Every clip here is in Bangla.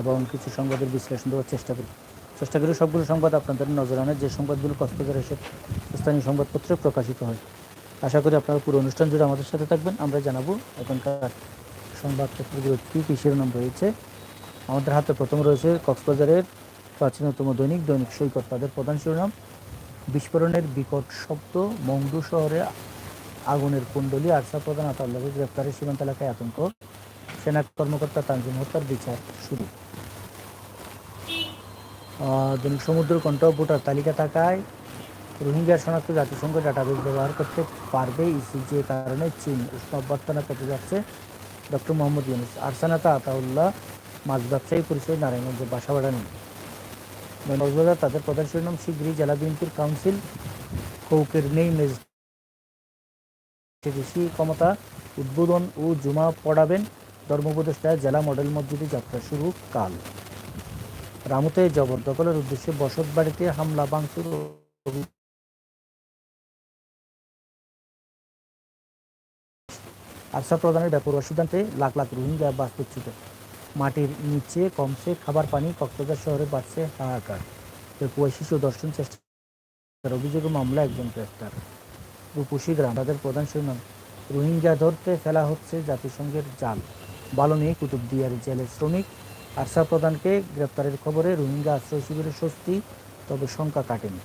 এবং কিছু সংবাদের বিশ্লেষণ দেওয়ার চেষ্টা করি। চেষ্টা করি সবগুলো সংবাদ আপনাদের নজর আনে, যে সংবাদগুলো কক্সবাজার এসে স্থানীয় সংবাদপত্রে প্রকাশিত হয়। আশা করি আপনারা পুরো অনুষ্ঠান জুড়ে আমাদের সাথে থাকবেন। আমরা জানাব এখনকার সংবাদপত্রগুলো কী কী শিরোনাম রয়েছে। আমাদের হাতে প্রথম রয়েছে কক্সবাজারের প্রাচীনতম দৈনিক দৈনিক সৈকত। তাদের প্রধান শিরোনাম, বিস্ফোরণের বিকট শব্দ, মংডু শহরে আগুনের কুণ্ডলী, আরসা প্রধান আতাউল্লাহকে গ্রেপ্তারের সীমান্ত এলাকায় আতঙ্ক। সেনা কর্মকর্তা তানজিম হত্যার বিচার শুরু। সমুদ্র কণ্ঠ ভোটার তালিকা থাকায় রোহিঙ্গা শনাক্ত জাতিসংঘ ডাটাবেস ব্যবহার করতে পারবে ইসিজি কারণে চীন উষ্ণ অভ্যর্থনা পেতে যাচ্ছে ডক্টর মোহাম্মদ ইউনুস। আরসানাতা আতাউল্লাহ মাছ ব্যবসায়ী পরিচয় নারায়ণগঞ্জে বাসা ভাড়া নেন কক্সবাজার তাদের প্রধান শিরোনাম শীঘ্রই জেলা বিএনপির কাউন্সিল। কৌকের নেই মেজ বেশি ক্ষমতা উদ্বোধন ও জুমা পড়াবেন। ধর্মোপদেষ্টা জেলা মডেল মসজিদে যাত্রা শুরু কাল। রামুতে জবরদখলের উদ্দেশ্যে বসত বাড়িতে হামলা, ভাঙচুর আরসা প্রদানের ব্যাপার সিদ্ধান্তে লাখ লাখ রোহিঙ্গা বাস্তুচ্যুত। মাটির নিচে কমছে খাবার পানি কক্সবাজার শহরে বাড়ছে হাহাকার। কুয়া শিশু দর্শন চেষ্টার অভিযোগে মামলা একজন গ্রেফতার রূপসী গ্রাম তাদের প্রধান শিরোনাম রোহিঙ্গা ধরতে ফেলা হচ্ছে জাতিসংঘের জাল। বালনে কুতুবদিয়ার জেলের শ্রমিক আরসা প্রধানকে গ্রেপ্তারের খবরে রোহিঙ্গা আশ্রয় শিবিরের স্বস্তি, তবে শঙ্কা কাটেনি।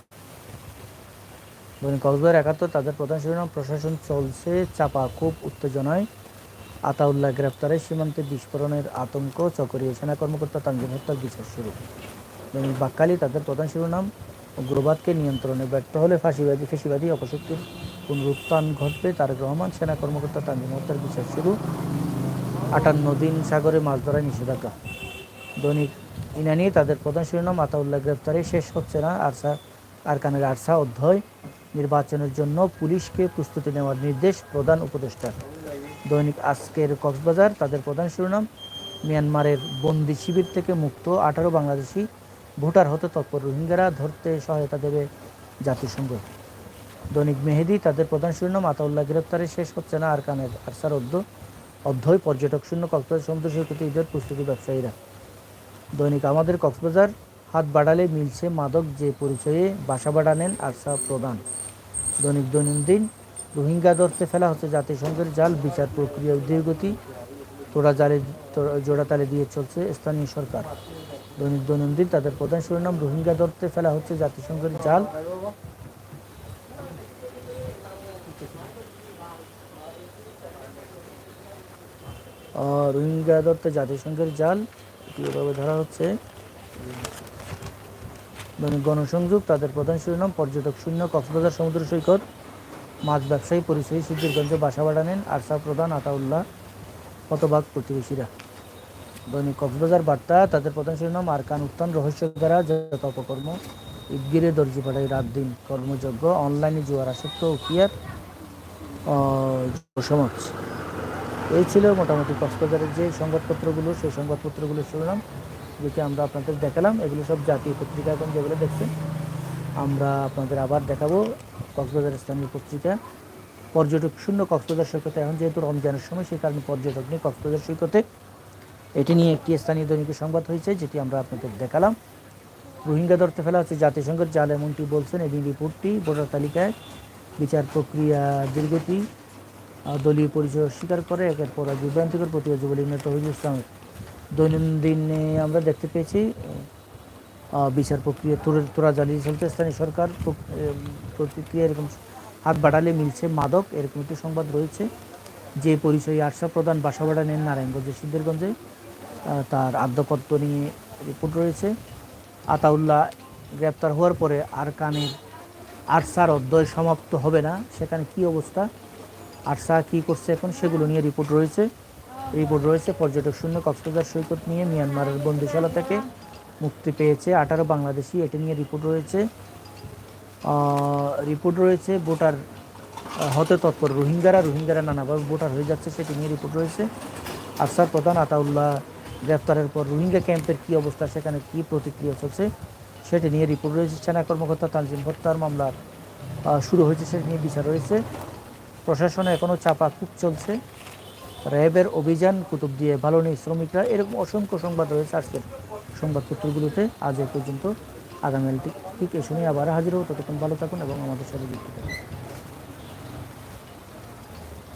কক্সবাজার একাত্তর, তাদের প্রধান শিরোনাম, প্রশাসন চলছে চাপা, খুব উত্তেজনায়। আতাউল্লাহ গ্রেপ্তারে সীমান্তে বিস্ফোরণের আতঙ্ক, চকরিয়ে সেনা কর্মকর্তা তানজিম হত্যার বিচার শুরু। দৈনিক বাক্কালি, তাদের প্রধান শিরোনাম, উগ্রবাদকে নিয়ন্ত্রণে ব্যর্থ হলে ফাঁসিবাদী ফেসিবাদী অপশক্তির পুনরুত্থান ঘটবে, তারেক রহমান, সেনা কর্মকর্তা তানজিম হত্যার বিচার শুরু। আটান্ন দিন সাগরে মাছ ধরায় নিষেধাজ্ঞা। দৈনিক ইনানি, তাদের প্রধান শিরোনাম আতাউল্লাহ গ্রেপ্তারে শেষ হচ্ছে না আরসা আরকানের আরসা অধ্যয়। নির্বাচনের জন্য পুলিশকে প্রস্তুতি নেওয়ার নির্দেশ প্রধান উপদেষ্টা। দৈনিক আজকের কক্সবাজার, তাদের প্রধান শিরোনাম, মিয়ানমারের বন্দি শিবির থেকে মুক্ত আঠারো বাংলাদেশি ভোটার হতে তৎপর রোহিঙ্গারা ধরতে সহায়তা দেবে জাতিসংঘ। দৈনিক মেহেদি, তাদের প্রধান শিরোনাম, আতাউল্লাহ গ্রেপ্তারে শেষ হচ্ছে না আরকানের আরসার অধ্য, অধ্যয়। পর্যটক শূন্য কক্সবাজার সমুদ্র সৈকতে ঈদের প্রস্তুতি ব্যবসায়ীরা। দৈনিক আমাদের কক্সবাজার, হাত বাড়ালে মিলছে মাদক যে পরিচয়ে বাসা বাড়া নেন আরসা প্রধান। দৈনিক দৈনন্দিন রোহিঙ্গা ধরতে ফেলা হচ্ছে জাতিসংঘের জাল, বিচার প্রক্রিয়া ধীরগতি তোড়া জালে জোড়াতালে দিয়ে চলছে স্থানীয় সরকার। দৈনিক দৈনন্দিন তাদের প্রধান শিরোনাম, রোহিঙ্গা ধরতে ফেলা হচ্ছে জাতিসংঘের জাল। রোহিঙ্গা ধরতে জাতিসংঘের জাল। এভাবে ধরা হচ্ছে দৈনিক গণসংযোগ, তাদের প্রধান শিরোনাম, পর্যটক শূন্য, কক্সবাজার সমুদ্র সৈকত, মাছ ব্যবসায়ী, পরিচয়ী, সিদ্ধিরগঞ্জে বাসা ভাড়া নেন, আরসা প্রধান আতাউল্লাহ শতভাগ প্রতিবেশীরা। দৈনিক কক্সবাজার বার্তা, তাদের প্রধান শিরোনাম, আরকান উত্থান, রহস্য দ্বারা যত অপকর্ম, ইদগিরে দর্জি পাড়ায় রাত দিন কর্মযজ্ঞ, অনলাইনে জুয়ার আসক্ত উকিয়ার সমাজ এই ছিল মোটামুটি কক্সবাজারের যে সংবাদপত্রগুলো, সেই সংবাদপত্রগুলো শুনলাম যেটি আমরা আপনাদের দেখালাম। এগুলো সব জাতীয় পত্রিকা এখন যেগুলো দেখছেন, আমরা আপনাদের আবার দেখাবো কক্সবাজার স্থানীয় পত্রিকা। পর্যটক শূন্য কক্সবাজার সৈকতে, এখন যেহেতু রমজানের সময়, সেই কারণে পর্যটক নিয়ে কক্সবাজার সৈকতে। এটি নিয়ে একটি স্থানীয় দৈনিকের সংবাদ হয়েছে, যেটি আমরা আপনাদের দেখালাম। রোহিঙ্গা ধরতে ফেলা হচ্ছে জাতিসংঘের জাল এমনটি বলছেন এই রিপোর্টটি ভোটার তালিকায় বিচার প্রক্রিয়া দীর্ঘতি দলীয় পরিচয় অস্বীকার করে, একের পর এক বিভ্রান্তিকর প্রতিবাদ যুবলীগ নেতা তহিদুল ইসলামের দৈনন্দিনে আমরা দেখতে পেয়েছি বিচার প্রক্রিয়া তোরা তোরা জ্বালিয়ে চলতে স্থানীয় সরকার প্রতিক্রিয়া এরকম হাত বাড়ালে মিলছে মাদক, এরকম একটি সংবাদ রয়েছে। যে পরিচয়ে আরসা প্রধান বাসা ভাড়া নেন নারায়ণগঞ্জের সিদ্ধিরগঞ্জে তার আদ্যপত্য নিয়ে রিপোর্ট রয়েছে। আতাউল্লাহ গ্রেপ্তার হওয়ার পরে আর কানের আরসার অধ্যয় সমাপ্ত হবে না। সেখানে কি অবস্থা? আরসা কি করছে এখন সেগুলো নিয়ে রিপোর্ট রয়েছে। রিপোর্ট রয়েছে পর্যটক শূন্য, কক্সবাজার সৈকত নিয়ে, মিয়ানমারের বন্দিশালা থেকে মুক্তি পেয়েছে আঠারো বাংলাদেশি, এটা নিয়ে রিপোর্ট রয়েছে। রিপোর্ট রয়েছে ভোটার হতে তৎপর রোহিঙ্গারা রোহিঙ্গারা নানাভাবে ভোটার হয়ে যাচ্ছে, সেটি নিয়ে রিপোর্ট রয়েছে। আফসার প্রধান আতাউল্লাহ, গ্রেপ্তারের পর রোহিঙ্গা ক্যাম্পের কী অবস্থা, সেখানে কী প্রতিক্রিয়া চলছে, সেটি নিয়ে রিপোর্ট রয়েছে। সেনা কর্মকর্তা তানজিম হত্যার মামলার শুরু হয়েছে, সেটি নিয়ে বিচার রয়েছে। প্রশাসনে এখনও চাপা খুব চলছে। র্যাবের অভিযান, কুতুব দিয়ে ভালো নেই শ্রমিকরা। এরকম অসংখ্য সংবাদ রয়েছে আজকের সংবাদপত্রগুলোতে আজ এ পর্যন্ত আগামী ঠিক ঠিক এ শুনে আবার হাজির হোক ততক্ষণ ভালো থাকুন এবং আমাদের সাথে যুক্ত থাকুন।